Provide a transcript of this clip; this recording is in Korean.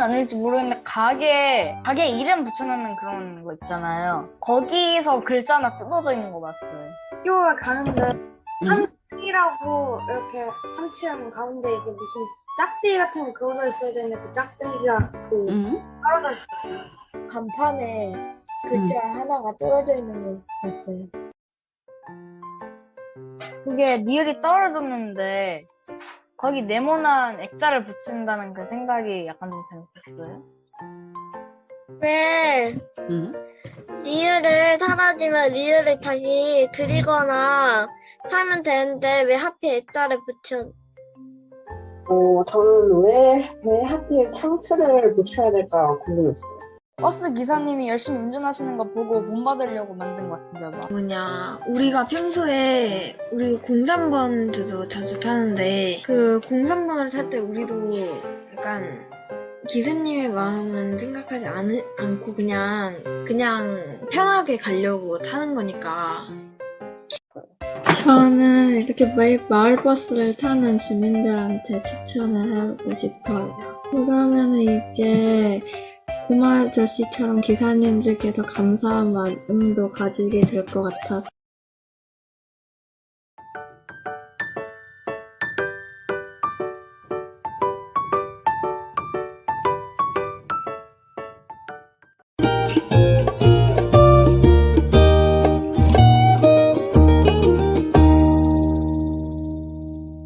아닐지 모르겠는데 가게 가게 이름 붙여놓는 그런 거 있잖아요. 거기서 글자나 뜯어져 있는 거 봤어요. 학교를 가는데 음? 3층이라고 이렇게 3층 가운데 이게 무슨 짝대기 같은 거 그어져 있어야 되는데 그 짝대기가 그 응? 떨어져 있었어요. 간판에 글자 하나가 떨어져 있는 걸 봤어요. 그게 리을이 떨어졌는데 거기 네모난 액자를 붙인다는 그 생각이 약간 좀 재밌었어요. 왜 응? 리을을 사라지면 리을을 다시 그리거나 사면 되는데 왜 하필 액자를 붙여? 어, 저는 왜, 왜 하필 창틀을 붙여야 될까 궁금했어요. 버스 기사님이 열심히 운전하시는 거 보고 본받으려고 만든 것 같은데요. 막. 뭐냐 우리가 평소에 우리 03번도 자주 타는데 그 03번을 탈 때 우리도 약간 기사님의 마음은 생각하지 않, 않고 그냥 그냥 편하게 가려고 타는 거니까 저는 이렇게 매일 마을버스를 타는 주민들한테 추천을 하고 싶어요. 그러면은 이제 고마 아저씨처럼 기사님들께서 감사한 마음도 가지게 될 것 같아서